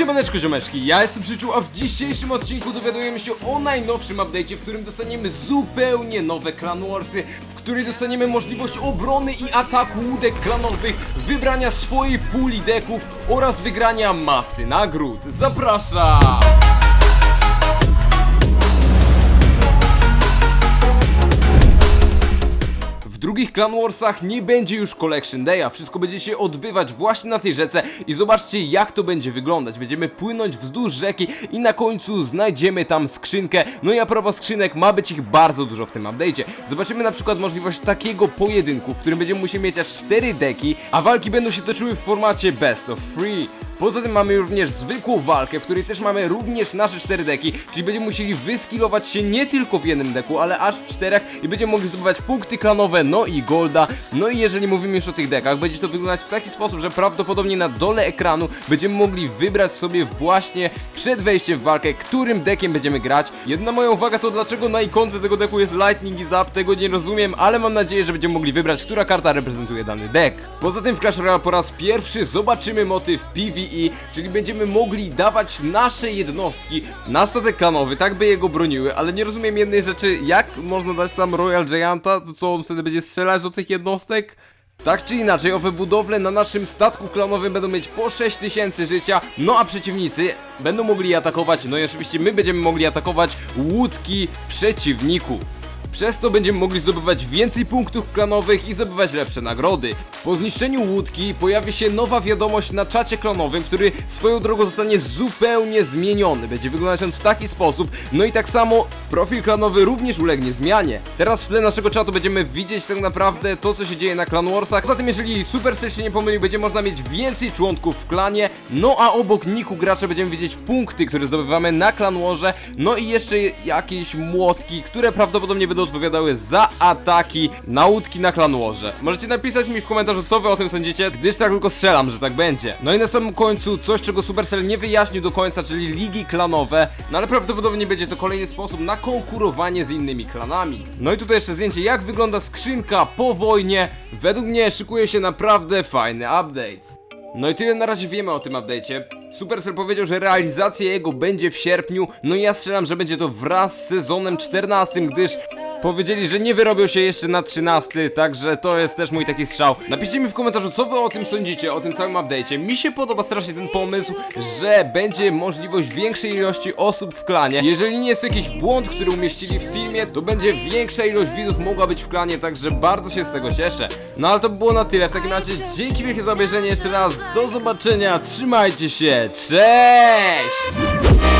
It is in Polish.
Siemaneczko ziomeczki, ja jestem Przyczół, a w dzisiejszym odcinku dowiadujemy się o najnowszym update'cie, w którym dostaniemy zupełnie nowe Clan Warsy, w której dostaniemy możliwość obrony i ataku łódek klanowych, wybrania swojej puli deków oraz wygrania masy nagród. Zapraszam! W drugich Clan Warsach nie będzie już Collection Day'a, wszystko będzie się odbywać właśnie na tej rzece i zobaczcie jak to będzie wyglądać. Będziemy płynąć wzdłuż rzeki i na końcu znajdziemy tam skrzynkę. No i a propos skrzynek, ma być ich bardzo dużo w tym update'cie. Zobaczymy na przykład możliwość takiego pojedynku, w którym będziemy musieli mieć aż 4 deki, a walki będą się toczyły w formacie Best of Free. Poza tym mamy również zwykłą walkę, w której też mamy również nasze cztery deki, czyli będziemy musieli wyskilować się nie tylko w jednym deku, ale aż w czterech i będziemy mogli zdobywać punkty klanowe, no i golda. No i jeżeli mówimy już o tych dekach, będzie to wyglądać w taki sposób, że prawdopodobnie na dole ekranu będziemy mogli wybrać sobie właśnie przed wejściem w walkę, którym dekiem będziemy grać. Jedna moja uwaga to dlaczego na ikonce tego deku jest Lightning i Zap, tego nie rozumiem, ale mam nadzieję, że będziemy mogli wybrać, która karta reprezentuje dany deck. Poza tym w Clash Royale po raz pierwszy zobaczymy motyw PvE, czyli będziemy mogli dawać nasze jednostki na statek klanowy, tak by jego broniły, ale nie rozumiem jednej rzeczy, jak można dać tam Royal Gianta, to co on wtedy będzie strzelać do tych jednostek? Tak czy inaczej, owe budowle na naszym statku klonowym będą mieć po 6000 życia, no a przeciwnicy będą mogli atakować, no i oczywiście my będziemy mogli atakować łódki przeciwników. Przez to będziemy mogli zdobywać więcej punktów klanowych i zdobywać lepsze nagrody. Po zniszczeniu łódki pojawi się nowa wiadomość na czacie klonowym, który swoją drogą zostanie zupełnie zmieniony. Będzie wyglądać on w taki sposób, no i tak samo profil klanowy również ulegnie zmianie. Teraz w tle naszego czatu będziemy widzieć tak naprawdę to, co się dzieje na Clan Warsach. Zatem jeżeli Supercell się nie pomylił, będzie można mieć więcej członków w klanie, no a obok niku gracza będziemy widzieć punkty, które zdobywamy na Clan Warze, no i jeszcze jakieś młotki, które prawdopodobnie będą odpowiadały za ataki na łódki na Warze. Możecie napisać mi w komentarzu, co wy o tym sądzicie, gdyż tak tylko strzelam, że tak będzie. No i na samym końcu coś, czego Supercell nie wyjaśnił do końca, czyli ligi klanowe, no ale prawdopodobnie będzie to kolejny sposób na konkurowanie z innymi klanami. No i tutaj jeszcze zdjęcie, jak wygląda skrzynka po wojnie. Według mnie szykuje się naprawdę fajny update. No i tyle na razie wiemy o tym update'cie. Supercell powiedział, że realizacja jego będzie w sierpniu, no i ja strzelam, że będzie to wraz z sezonem 14, gdyż powiedzieli, że nie wyrobią się jeszcze na 13, także to jest też mój taki strzał. Napiszcie mi w komentarzu, co wy o tym sądzicie, o tym całym update'cie. Mi się podoba strasznie ten pomysł, że będzie możliwość większej ilości osób w klanie. Jeżeli nie jest to jakiś błąd, który umieścili w filmie, to będzie większa ilość widzów mogła być w klanie, także bardzo się z tego cieszę. No ale to by było na tyle, w takim razie dzięki wielkie za obejrzenie jeszcze raz, do zobaczenia, trzymajcie się, cześć!